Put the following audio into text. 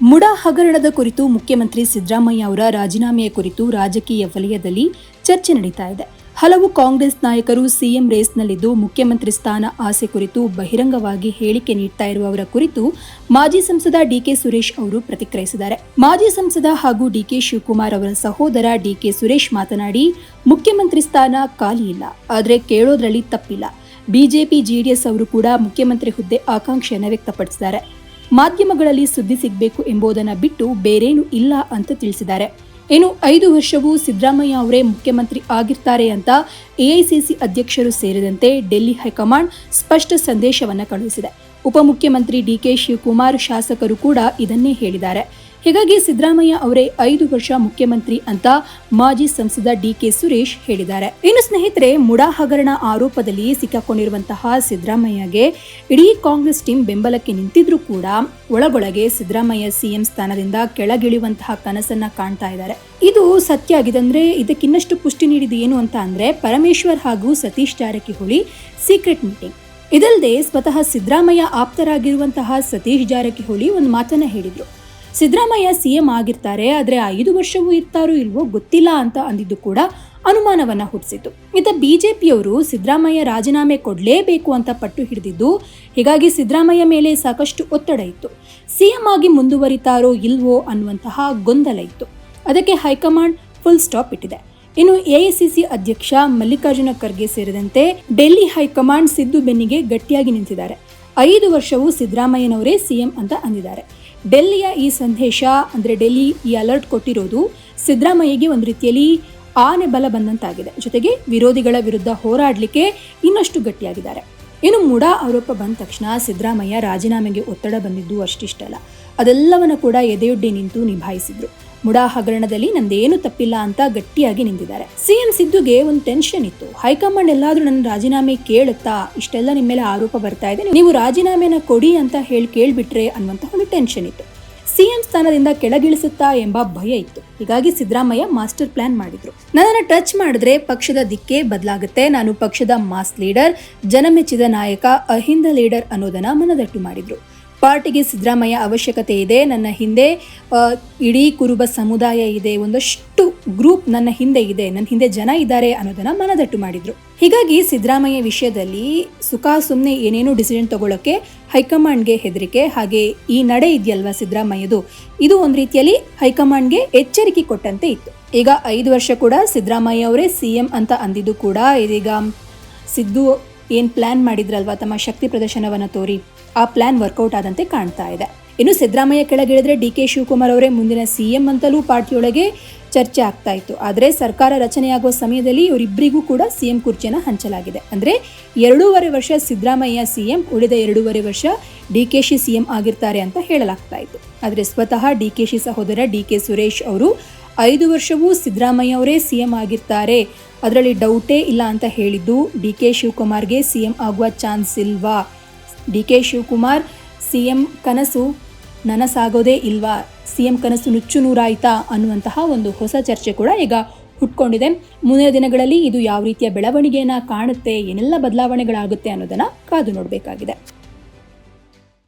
ಮುಡಾ ಹಗರಣದ ಕುರಿತು ಮುಖ್ಯಮಂತ್ರಿ ಸಿದ್ದರಾಮಯ್ಯ ಅವರ ರಾಜೀನಾಮೆಯ ಕುರಿತು ರಾಜಕೀಯ ವಲಯದಲ್ಲಿ ಚರ್ಚೆ ನಡೀತಾ ಇದೆ. ಹಲವು ಕಾಂಗ್ರೆಸ್ ನಾಯಕರು ಸಿಎಂ ರೇಸ್ನಲ್ಲಿದ್ದು ಮುಖ್ಯಮಂತ್ರಿ ಸ್ಥಾನ ಆಸೆ ಕುರಿತು ಬಹಿರಂಗವಾಗಿ ಹೇಳಿಕೆ ನೀಡ್ತಾ ಇರುವವರ ಕುರಿತು ಮಾಜಿ ಸಂಸದ ಡಿಕೆ ಸುರೇಶ್ ಅವರು ಪ್ರತಿಕ್ರಿಯಿಸಿದ್ದಾರೆ. ಮಾಜಿ ಸಂಸದ ಹಾಗೂ ಡಿಕೆ ಶಿವಕುಮಾರ್ ಅವರ ಸಹೋದರ ಡಿಕೆ ಸುರೇಶ್ ಮಾತನಾಡಿ, ಮುಖ್ಯಮಂತ್ರಿ ಸ್ಥಾನ ಖಾಲಿ ಇಲ್ಲ, ಆದರೆ ಕೇಳೋದ್ರಲ್ಲಿ ತಪ್ಪಿಲ್ಲ. ಬಿಜೆಪಿ ಜೆಡಿಎಸ್ ಅವರು ಕೂಡ ಮುಖ್ಯಮಂತ್ರಿ ಹುದ್ದೆ ಆಕಾಂಕ್ಷೆಯನ್ನು ವ್ಯಕ್ತಪಡಿಸಿದ್ದಾರೆ. ಮಾಧ್ಯಮಗಳಲ್ಲಿ ಸುದ್ದಿ ಸಿಗಬೇಕು ಎಂಬುದನ್ನು ಬಿಟ್ಟು ಬೇರೇನು ಇಲ್ಲ ಅಂತ ತಿಳಿಸಿದ್ದಾರೆ. ಇನ್ನು ಐದು ವರ್ಷವೂ ಸಿದ್ದರಾಮಯ್ಯ ಅವರೇ ಮುಖ್ಯಮಂತ್ರಿ ಆಗಿರ್ತಾರೆ ಅಂತ ಎಐಸಿಸಿ ಅಧ್ಯಕ್ಷರು ಸೇರಿದಂತೆ ಡೆಲ್ಲಿ ಹೈಕಮಾಂಡ್ ಸ್ಪಷ್ಟ ಸಂದೇಶವನ್ನು ಕಳುಹಿಸಿದೆ. ಉಪಮುಖ್ಯಮಂತ್ರಿ ಡಿಕೆ ಶಿವಕುಮಾರ್ ಶಾಸಕರು ಕೂಡ ಇದನ್ನೇ ಹೇಳಿದ್ದಾರೆ. ಹೀಗಾಗಿ ಸಿದ್ದರಾಮಯ್ಯ ಅವರೇ ಐದು ವರ್ಷ ಮುಖ್ಯಮಂತ್ರಿ ಅಂತ ಮಾಜಿ ಸಂಸದ ಡಿ ಕೆ ಸುರೇಶ್ ಹೇಳಿದ್ದಾರೆ. ಇನ್ನು ಸ್ನೇಹಿತರೆ ಮುಡಾ ಹಗರಣ ಆರೋಪದಲ್ಲಿ ಸಿಕ್ಕಾಕೊಂಡಿರುವಂತಹ ಸಿದ್ದರಾಮಯ್ಯಗೆ ಇಡೀ ಕಾಂಗ್ರೆಸ್ ಟೀಮ್ ಬೆಂಬಲಕ್ಕೆ ನಿಂತಿದ್ರೂ ಕೂಡ ಒಳಗೊಳಗೆ ಸಿದ್ದರಾಮಯ್ಯ ಸಿಎಂ ಸ್ಥಾನದಿಂದ ಕೆಳಗಿಳಿಯುವಂತಹ ಕನಸನ್ನ ಕಾಣ್ತಾ ಇದ್ದಾರೆ. ಇದು ಸತ್ಯ ಆಗಿದೆ ಅಂದ್ರೆ ಇದಕ್ಕಿನ್ನಷ್ಟು ಪುಷ್ಟಿ ನೀಡಿದ ಏನು ಅಂತ ಅಂದ್ರೆ ಪರಮೇಶ್ವರ್ ಹಾಗೂ ಸತೀಶ್ ಜಾರಕಿಹೊಳಿ ಸೀಕ್ರೆಟ್ ಮೀಟಿಂಗ್. ಇದಲ್ಲದೆ ಸ್ವತಃ ಸಿದ್ದರಾಮಯ್ಯ ಆಪ್ತರಾಗಿರುವಂತಹ ಸತೀಶ್ ಜಾರಕಿಹೊಳಿ ಒಂದು ಮಾತನ್ನ ಹೇಳಿದ್ರು. ಸಿದ್ದರಾಮಯ್ಯ ಸಿಎಂ ಆಗಿರ್ತಾರೆ, ಆದರೆ ಐದು ವರ್ಷವೂ ಇರ್ತಾರೋ ಇಲ್ವೋ ಗೊತ್ತಿಲ್ಲ ಅಂತ ಅಂದಿದ್ದು ಕೂಡ ಅನುಮಾನವನ್ನ ಹುಟ್ಟಿಸಿತು ಇತ್ತ ಬಿಜೆಪಿಯವರು ಸಿದ್ದರಾಮಯ್ಯ ರಾಜೀನಾಮೆ ಕೊಡಲೇಬೇಕು ಅಂತ ಪಟ್ಟು ಹಿಡಿದಿದ್ದು, ಹೀಗಾಗಿ ಸಿದ್ದರಾಮಯ್ಯ ಮೇಲೆ ಸಾಕಷ್ಟು ಒತ್ತಡ ಇತ್ತು. ಸಿಎಂ ಆಗಿ ಮುಂದುವರಿತಾರೋ ಇಲ್ವೋ ಅನ್ನುವಂತಹ ಗೊಂದಲ ಇತ್ತು. ಅದಕ್ಕೆ ಹೈಕಮಾಂಡ್ ಫುಲ್ ಸ್ಟಾಪ್ ಇಟ್ಟಿದೆ. ಇನ್ನು ಎಐಸಿಸಿ ಅಧ್ಯಕ್ಷ ಮಲ್ಲಿಕಾರ್ಜುನ ಖರ್ಗೆ ಸೇರಿದಂತೆ ಡೆಲ್ಲಿ ಹೈಕಮಾಂಡ್ ಸಿದ್ದು ಬೆನ್ನಿಗೆ ಗಟ್ಟಿಯಾಗಿ ನಿಂತಿದ್ದಾರೆ. ಐದು ವರ್ಷವೂ ಸಿದ್ದರಾಮಯ್ಯನವರೇ ಸಿಎಂ ಅಂತ ಅಂದಿದ್ದಾರೆ. ಡೆಲ್ಲಿಯ ಈ ಸಂದೇಶ, ಅಂದರೆ ಡೆಲ್ಲಿ ಈ ಅಲರ್ಟ್ ಕೊಟ್ಟಿರೋದು ಸಿದ್ದರಾಮಯ್ಯಗೆ ಒಂದು ರೀತಿಯಲ್ಲಿ ಆನೆ ಬಲ ಬಂದಂತಾಗಿದೆ. ಜೊತೆಗೆ ವಿರೋಧಿಗಳ ವಿರುದ್ಧ ಹೋರಾಡಲಿಕ್ಕೆ ಇನ್ನಷ್ಟು ಗಟ್ಟಿಯಾಗಿದ್ದಾರೆ. ಇನ್ನು ಮುಡಾ ಆರೋಪ ಬಂದ ತಕ್ಷಣ ಸಿದ್ದರಾಮಯ್ಯ ರಾಜೀನಾಮೆಗೆ ಒತ್ತಡ ಬಂದಿದ್ದು ಅಷ್ಟಿಷ್ಟಲ್ಲ. ಅದೆಲ್ಲವನ್ನ ಕೂಡ ಎದೆಯೊಡ್ಡಿ ನಿಂತು ನಿಭಾಯಿಸಿದ್ರು. ಮುಡಾ ಹಗರಣದಲ್ಲಿ ನಂದೇನು ತಪ್ಪಿಲ್ಲ ಅಂತ ಗಟ್ಟಿಯಾಗಿ ನಿಂತಿದ್ದಾರೆ. ಸಿಎಂ ಸಿದ್ದುಗೆ ಒಂದು ಟೆನ್ಷನ್ ಇತ್ತು. ಹೈಕಮಾಂಡ್ ಎಲ್ಲಾದರೂ ನನ್ನ ರಾಜೀನಾಮೆ ಕೇಳುತ್ತಾ ಇಷ್ಟೆಲ್ಲ ನಿಮ್ಮ ಮೇಲೆ ಆರೋಪ ಬರ್ತಾ ಇದೆ, ನೀವು ರಾಜೀನಾಮೆನ ಕೊಡಿ ಅಂತ ಹೇಳಿ ಕೇಳ್ಬಿಟ್ರೆ ಅನ್ನುವಂತಹ ಒಂದು ಟೆನ್ಷನ್ ಇತ್ತು. ಸಿಎಂ ಸ್ಥಾನದಿಂದ ಕೆಳಗಿಳಿಸುತ್ತಾ ಎಂಬ ಭಯ ಇತ್ತು. ಹೀಗಾಗಿ ಸಿದ್ದರಾಮಯ್ಯ ಮಾಸ್ಟರ್ ಪ್ಲಾನ್ ಮಾಡಿದ್ರು. ನನ್ನನ್ನು ಟಚ್ ಮಾಡಿದ್ರೆ ಪಕ್ಷದ ದಿಕ್ಕೇ ಬದಲಾಗುತ್ತೆ. ನಾನು ಪಕ್ಷದ ಮಾಸ್ ಲೀಡರ್, ಜನಮೆಚ್ಚಿದ ನಾಯಕ, ಅಹಿಂದ ಲೀಡರ್ ಅನ್ನೋದನ್ನ ಮನದಟ್ಟು ಮಾಡಿದ್ರು. ಪಾರ್ಟಿಗೆ ಸಿದ್ದರಾಮಯ್ಯ ಅವಶ್ಯಕತೆ ಇದೆ. ನನ್ನ ಹಿಂದೆ ಇಡೀ ಕುರುಬ ಸಮುದಾಯ ಇದೆ. ಒಂದಷ್ಟು ಗ್ರೂಪ್ ನನ್ನ ಹಿಂದೆ ಇದೆ ನನ್ನ ಹಿಂದೆ ಜನ ಇದ್ದಾರೆ ಅನ್ನೋದನ್ನ ಮನದಟ್ಟು ಮಾಡಿದ್ರು. ಹೀಗಾಗಿ ಸಿದ್ದರಾಮಯ್ಯ ವಿಷಯದಲ್ಲಿ ಸುಖ ಸುಮ್ಮನೆ ಏನೇನೋ ಡಿಸಿಷನ್ ತಗೊಳ್ಳೋಕೆ ಹೈಕಮಾಂಡ್ಗೆ ಹೆದರಿಕೆ, ಹಾಗೆ ಈ ನಡೆ ಇದೆಯಲ್ವಾ ಸಿದ್ದರಾಮಯ್ಯದು, ಇದು ಒಂದು ರೀತಿಯಲ್ಲಿ ಹೈಕಮಾಂಡ್ಗೆ ಎಚ್ಚರಿಕೆ ಕೊಟ್ಟಂತೆ ಇತ್ತು. ಈಗ ಐದು ವರ್ಷ ಕೂಡ ಸಿದ್ದರಾಮಯ್ಯ ಅವರೇ ಸಿಎಂ ಅಂತ ಅಂದಿದ್ದು ಕೂಡ ಇದೀಗ ಸಿದ್ದು ಏನು ಪ್ಲ್ಯಾನ್ ಮಾಡಿದ್ರಲ್ವಾ ತಮ್ಮ ಶಕ್ತಿ ಪ್ರದರ್ಶನವನ್ನು ತೋರಿ, ಆ ಪ್ಲ್ಯಾನ್ ವರ್ಕೌಟ್ ಆದಂತೆ ಕಾಣ್ತಾ ಇದೆ. ಇನ್ನು ಸಿದ್ದರಾಮಯ್ಯ ಕೆಳಗಿಳಿದ್ರೆ ಡಿ ಕೆ ಶಿವಕುಮಾರ್ ಅವರೇ ಮುಂದಿನ ಸಿ ಎಂ ಅಂತಲೂ ಪಾರ್ಟಿಯೊಳಗೆ ಚರ್ಚೆ ಆಗ್ತಾ ಇತ್ತು. ಆದರೆ ಸರ್ಕಾರ ರಚನೆಯಾಗುವ ಸಮಯದಲ್ಲಿ ಇವರಿಬ್ಬರಿಗೂ ಕೂಡ ಸಿಎಂ ಕುರ್ಚಿಯನ್ನು ಹಂಚಲಾಗಿದೆ. ಅಂದರೆ ಎರಡೂವರೆ ವರ್ಷ ಸಿದ್ದರಾಮಯ್ಯ ಸಿಎಂ ಉಳಿದ ಎರಡೂವರೆ ವರ್ಷ ಡಿ ಕೆ ಶಿ ಸಿಎಂ ಆಗಿರ್ತಾರೆ ಅಂತ ಹೇಳಲಾಗ್ತಾ ಇತ್ತು. ಆದರೆ ಸ್ವತಃ ಡಿ ಕೆ ಶಿ ಸಹೋದರ ಡಿ ಕೆ ಸುರೇಶ್ ಅವರು ಐದು ವರ್ಷವೂ ಸಿದ್ದರಾಮಯ್ಯ ಅವರೇ ಸಿಎಂ ಆಗಿರ್ತಾರೆ. ಅದರಲ್ಲಿ ಡೌಟೇ ಇಲ್ಲ ಅಂತ ಹೇಳಿದ್ದು ಡಿ ಕೆ ಶಿವಕುಮಾರ್ಗೆ ಸಿಎಂ ಆಗುವ ಚಾನ್ಸ್ ಇಲ್ವಾ? ಡಿ ಕೆ ಶಿವಕುಮಾರ್ ಸಿಎಂ ಕನಸು ನನಸಾಗೋದೇ ಇಲ್ವಾ? ಸಿಎಂ ಕನಸು ನುಚ್ಚು ನೂರಾಯ್ತಾ? ಅನ್ನುವಂತಹ ಒಂದು ಹೊಸ ಚರ್ಚೆ ಕೂಡ ಈಗ ಹುಟ್ಕೊಂಡಿದೆ. ಮುಂದಿನ ದಿನಗಳಲ್ಲಿ ಇದು ಯಾವ ರೀತಿಯ ಬೆಳವಣಿಗೆಯನ್ನು ಕಾಣುತ್ತೆ, ಏನೆಲ್ಲ ಬದಲಾವಣೆಗಳಾಗುತ್ತೆ ಅನ್ನೋದನ್ನು ಕಾದು ನೋಡಬೇಕಾಗಿದೆ.